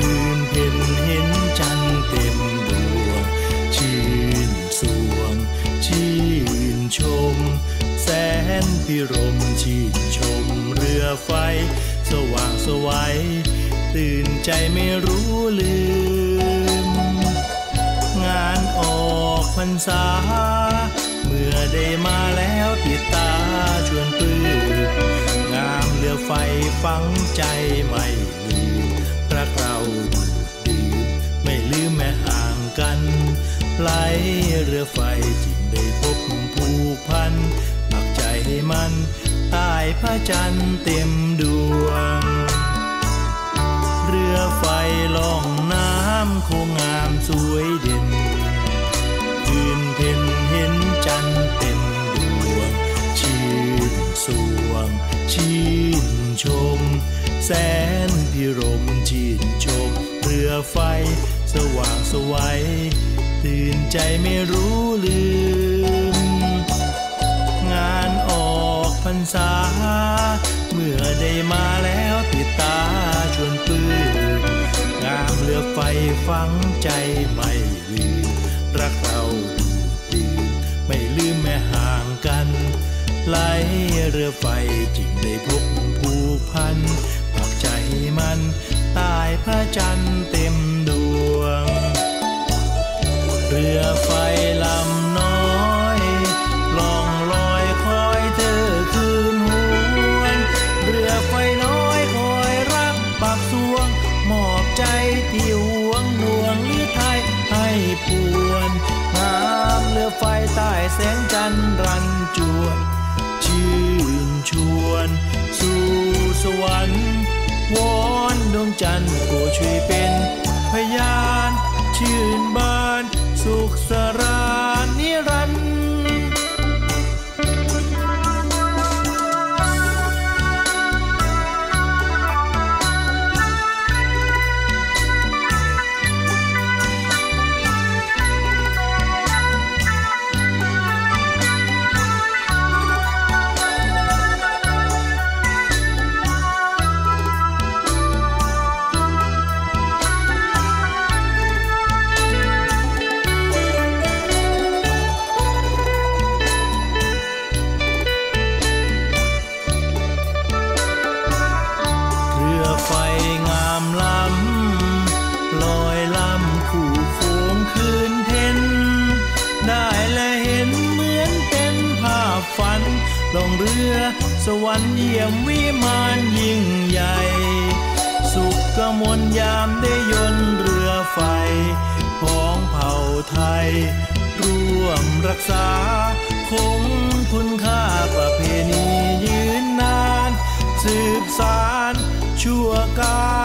คืนเพ็ญเห็นจันเต็มดวง ชื่นสวง ชื่นชม แสนพิรมชื่นชมเรือไฟ สว่างสวัยตื่นใจไม่รู้ลืม งานออกพรรษา เมื่อได้มาแล้วติดตาชวนปลื้มงามเรือไฟฟังใจใหม่ เต็มดวง เรือไฟล่องน้ำโคงงามสวยเด่น ยืนเพ่นเห็นจันทร์เต็มดวง ชื่นสวง ชื่นชม แสนพิรมชื่นชม เรือไฟสว่างสวัยตื่นใจไม่รู้ลืม งานออกพรรษา ฝังใจไม่ลืมรักเราดูดีไม่ลืมแม้ห่างกันไหลเรือไฟ ไฟใต้แสงจันทร์รันจวนชื่นชวน สู่สวรรค์วอนดวงจันทร์โปรช่วยเป็น พยาน ชื่นบานสุขสันามล้ำลอยลำคู่โค้งคืนเพ็นได้และเห็นเหมือนเป็นภาพฝันลงเรือสวรรค์เยี่ยมวิมานยิ่งใหญ่ สุขกมลยามได้ยนเรือไฟของเผ่าไทย ร่วมรักษา คงคุณค่าประเพณียืนนาน สืบสารชั่วกา